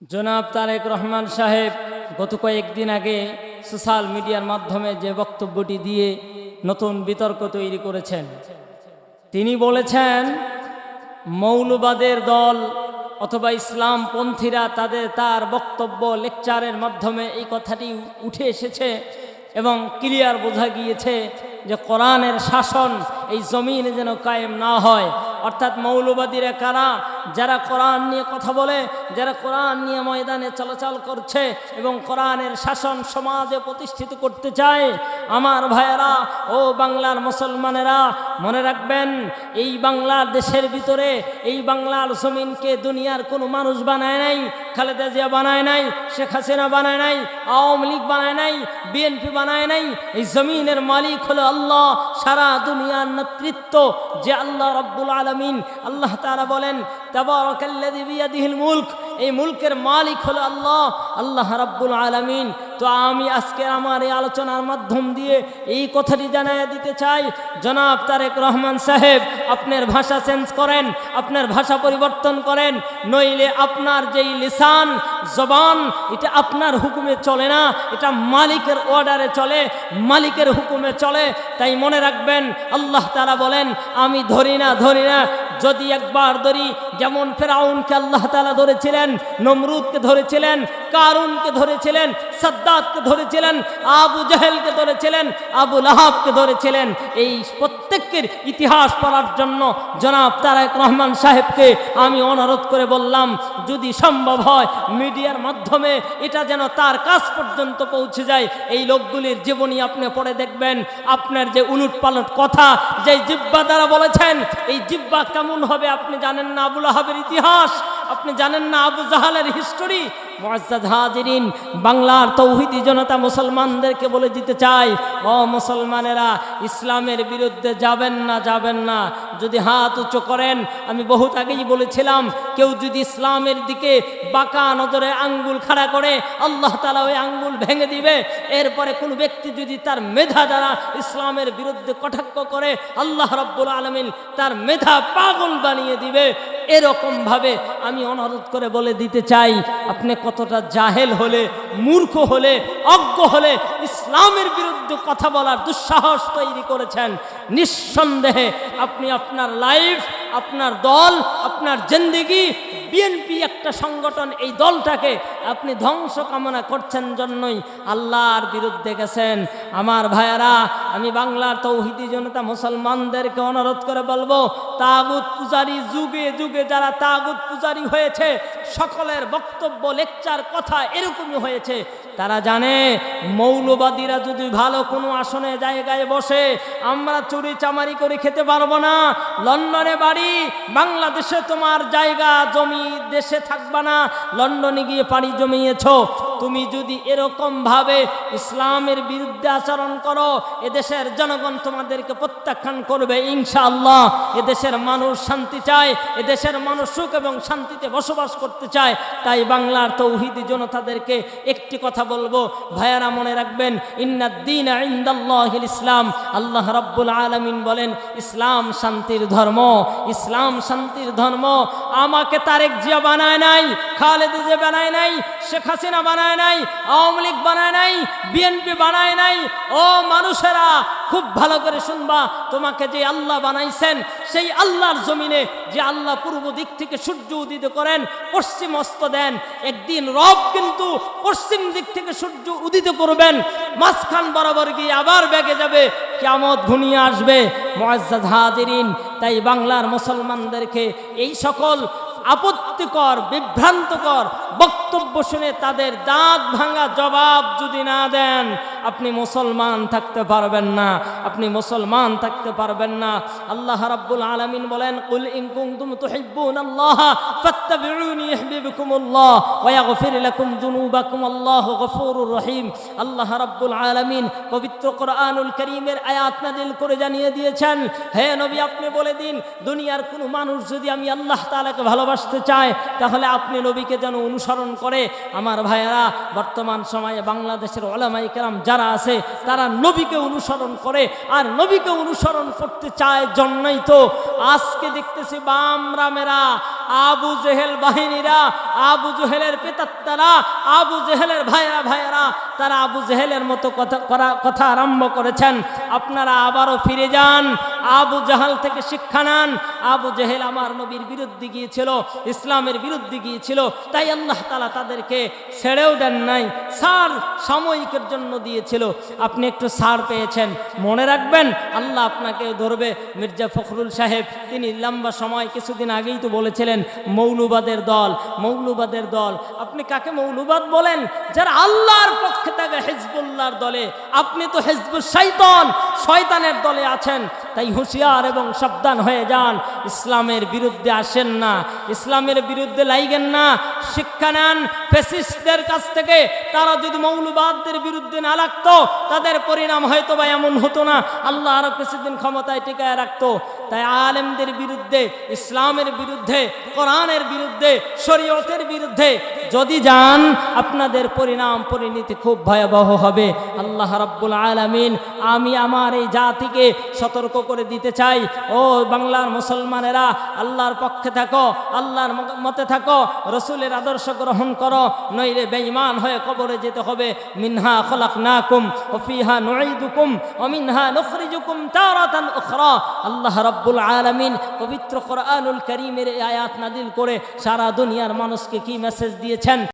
জনাব তারেক রহমান সাহেব, গত কয়েকদিন আগে সোশ্যাল মিডিয়ার মাধ্যমে যে বক্তব্যটি দিয়ে নতুন বিতর্ক তৈরি করেছেন, তিনি বলেছেন, মৌলবাদের দল অথবা ইসলামপন্থীরা তাদের, তার বক্তব্য লেকচারের মাধ্যমে এই কথাটি উঠে এসেছে এবং ক্লিয়ার বোঝা গিয়েছে যে কোরআনের শাসন এই জমিনে যেন কায়েম না হয়। অর্থাৎ মৌলবাদীরা কারা? যারা কোরআন নিয়ে কথা বলে, যারা কোরআন নিয়ে ময়দানে চলাচল করছে এবং কোরআনের শাসন সমাজে প্রতিষ্ঠিত করতে চায়, আমার ভাইয়েরা, ও বাংলার মুসলমানেরা, মনে রাখবেন, এই বাংলার দেশের ভিতরে, এই বাংলার জমিনকে দুনিয়ার কোনো মানুষ বানায় নাই, খালেদা জিয়া বানায় নাই, শেখ হাসিনা বানায় নাই, আওয়ামী লীগ বানায় নাই, বিএনপি বানায় নাই, এই জমিনের মালিক হলো আল্লাহ, সারা দুনিয়ার নেতৃত্ব যে আল্লাহ রব্বুল আলমিন। আল্লাহ তারা বলেন তাবারাকাল্লাযী মুলক, এই মুলকের মালিক হলো আল্লাহ আল্লাহ রাব্বুল আলামিন। তো আমি আজকে আমার এই আলোচনার মাধ্যম দিয়ে এই কথাটি জানাই দিতে চাই। জনাব তারেক রহমান সাহেব, আপনার ভাষা চেঞ্জ করেন, আপনার ভাষা পরিবর্তন করেন, নইলে আপনার যেই লিসান, জবান, এটা আপনার হুকুমে চলে না, এটা মালিকের অর্ডারে চলে, মালিকের হুকুমে চলে। তাই মনে রাখবেন, আল্লাহ তারা বলেন, আমি ধরি না ধরি না যদি একবার ধরি যেমন ফেরাউনকে আল্লাহ তালা ধরেছিলেন নমরুদকে ধরেছিলেন কারুনকে ধরেছিলেন সাদ্দাতকে ধরেছিলেন, আবু জাহেলকে ধরেছিলেন, আবু লাহাবকে ধরেছিলেন। এই প্রত্যেকের ইতিহাস পড়ার জন্য জনাব তারেক রহমান সাহেবকে আমি অনুরোধ করে বললাম, যদি সম্ভব হয় মিডিয়ার মাধ্যমে এটা যেন তার কাজ পর্যন্ত পৌঁছে যায়, এই লোকগুলির জীবনী আপনি পড়ে দেখবেন। আপনার যে উলুট পালট কথা, যে জিব্বা দ্বারা বলেছেন, এই জিব্বা কেমন হবে আপনি জানেন না? আবুল আহাবের ইতিহাস, আপনি জানেন না আবু জাহালের হিস্টোরি হাজিরিন, বাংলার তৌহিদি জনতা মুসলমানদেরকে বলে দিতে চাই ও মুসলমানেরা, ইসলামের বিরুদ্ধে যাবেন না যাবেন না। যদি হাত উঁচু করেন, আমি বহুত আগেই বলেছিলাম, কেউ যদি ইসলামের দিকে বাঁকা নজরে আঙ্গুল খাড়া করে, আল্লাহ তালা ওই আঙ্গুল ভেঙে দিবে। এরপরে কোনো ব্যক্তি যদি তার মেধা দ্বারা ইসলামের বিরুদ্ধে কটাক্ষ করে, আল্লাহ রব্বুল আলমিন তার মেধা পাগল বানিয়ে দিবে। এরকমভাবে আমি অনুরোধ করে বলে দিতে চাই, আপনি কতটা জাহেল হলে, মূর্খ হলে, অজ্ঞ হলে ইসলামের বিরুদ্ধে কথা বলার দুঃসাহস তৈরি করেছেন। নিঃসন্দেহে আপনি আপনার লাইফ আপনার দল, আপনার জিন্দিগি বিএনপি একটা সংগঠন, এই দলটাকে আপনি ধ্বংস কামনা করছেন জন্যই আল্লাহর বিরুদ্ধে গেছেন। আমার ভাইয়ারা, আমি বাংলার তৌহিদি জনতা মুসলমানদেরকে অনুরোধ করে বলব, তাগুত পূজারি যুগে যুগে যারা তাগুত পূজারি হয়েছে সকলের বক্তব্য, লেকচার, কথা এরকমই হয়েছে। তারা জানে, মৌলবাদীরা যদি ভালো কোনো আসনে জায়গায় বসে, আমরা চুরি চামারি করে খেতে পারব না। লন্ডনে বাড়ি, বাংলাদেশে তোমার জায়গা, জমি, দেশে থাকবা না। লন্ডনে গিয়ে পাড়ি জমিয়েছ। তুমি যদি এরকম ভাবে ইসলামের বিরুদ্ধে আচরণ করো, এদেশের জনগণ তোমাদেরকে প্রত্যাখ্যান করবে, ইনশাআল্লাহ। এদেশের মানুষ শান্তি চায়, এদেশের মানুষ সুখ এবং শান্তিতে বসবাস করতে চায়। তাই বাংলার তৌহিদি জনতাদেরকে একটি কথা বলব। ভাইয়ারা মনে রাখবেন, ইন্নাদ্দিন ইন্দাল্লাহিল ইসলাম। আল্লাহ রাব্বুল আলামিন বলেন, ইসলাম শান্তির ধর্ম, ইসলাম শান্তির ধর্ম। আমাকে তারেক জিয়া বানায় নাই, খালেদ যে বানায় নাই, শেখ হাসিনা বানায় নাই, আওয়ামী লীগ বানায় নাই, বিএনপি বানায় নাই। ও মানুষেরা, খুব ভালো করে শুনবা, তোমাকে যে আল্লাহ বানাইছেন, সেই আল্লাহর জমিনে যে আল্লাহ পূর্ব দিক থেকে সূর্য উদিত করেন, পশ্চিম অস্ত দেন, একদিন রব কিন্তু পশ্চিম দিক থেকে সূর্য উদিত করবেন, মাঝখান বরাবর গিয়ে আবার বেগে যাবে কেমত ঘুনিয়ে আসবে। মজ্জাদ হাজিরিন। তাই বাংলার মুসলমানদেরকে এই সকল আপত্তিকর বিভ্রান্তকর বক্তব্য শুনে তাদের দাঁত ভাঙা জবাব যদি না দেন, আপনি মুসলমান থাকতে পারবেন না। আপনি মুসলমান থাকতে পারবেন না। আল্লাহ রাব্বুল আলামিন বলেন, কুল ইন কুনতুম তুহিব্বুন আল্লাহ ফাত্তাবিউনি ইহবিবকুমুল্লাহ ওয়া ইয়াগফির লাকুম যুনুবাকুম, আল্লাহু গফুরুর রহিম। আল্লাহ রাব্বুল আলামিন পবিত্র কোরআনুল কারীমের আয়াত নাযিল করে জানিয়ে দিয়েছেন, হে নবী, আপনি বলে দিন, দুনিয়ার কোনো মানুষ যদি আমি আল্লাহ তাআলাকে ভালোবাসতে চায়, তাহলে আপনি নবীকে যেন অনুসরণ করে আমার ভাইয়েরা, বর্তমান সময়ে বাংলাদেশের ওলামাই কেরাম যারা আছে, তারা নবীকে অনুসরণ করে আর নবীকে অনুসরণ করতে চায় জন্যই তো আজকে দেখতেছি বাম রামেরা, আবু জেহেল বাহিনীরা, আবু জেহেলের পেতাত্তারা আবু জেহেলের ভাইয়েরা ভাইয়েরা, তারা আবু জেহেলের মতো কথা, করা, কথা আরম্ভ করেছেন। আপনারা আবারও ফিরে যান। আবু জাহাল থেকে শিক্ষা নেন। আবু জেহেল আমার নবীর বিরুদ্ধে গিয়েছিল, ইসলামের বিরুদ্ধে গিয়েছিল। তাই আল্লাহ তালা তাদেরকে ছেড়েও দেন নাই, সার সাময়িকের জন্য দিয়েছিল। আপনি একটু সার পেয়েছেন, মনে রাখবেন, আল্লাহ আপনাকে ধরবে। মির্জা ফখরুল সাহেব, তিনি লম্বা সময় কিছুদিন আগেই তো বলেছিলেন, মৌলুবাদের দল মৌলুবাদের দল। আপনি কাকে মৌলুবাদ বলেন? যারা আল্লাহর পক্ষে থাকে, হেজবুল্লাহর দলে। আপনি তো হেজবুল শৈতন শয়তানের দলে আছেন। তাই হুঁশিয়ার এবং সাবধান হয়ে যান। ইসলামের বিরুদ্ধে আসেন না, ইসলামের বিরুদ্ধে লাইগেন না, শিক্ষা নেন ফেসিস্টদের কাছ থেকে। তারা যদি মৌলবাদদের বিরুদ্ধে না লাগতো, তাদের পরিণাম হয়তো বা এমন হতো না। আল্লাহ আরও কিছুদিন ক্ষমতায় টিকায় রাখতো। তাই আলেমদের বিরুদ্ধে, ইসলামের বিরুদ্ধে, কোরআনের বিরুদ্ধে, শরীয়তের বিরুদ্ধে যদি যান, আপনাদের পরিণাম, পরিণতি খুব ভয়াবহ হবে। আল্লাহ রাব্বুল আলামিন, আমি আমার এই জাতিকে সতর্ক করে দিতে চাই। ও বাংলার মুসলমানেরা, আল্লাহর পক্ষে থাকো, আল্লাহর মতে থাকো, রসুলের আদর্শ গ্রহণ করো, নইলে বেঈমান হয়ে কবরে যেতে হবে। মিনহা খলাকনাকুম, ও ফিহা নুঈদুকুম, ও মিনহা নুখরিজুকুম তারাতান উখরা। আল্লাহ রাব্বুল আলামিন পবিত্র কোরআনুল কারীমের আয়াত নাদিল করে সারা দুনিয়ার মানুষকে কি মেসেজ দিয়েছেন?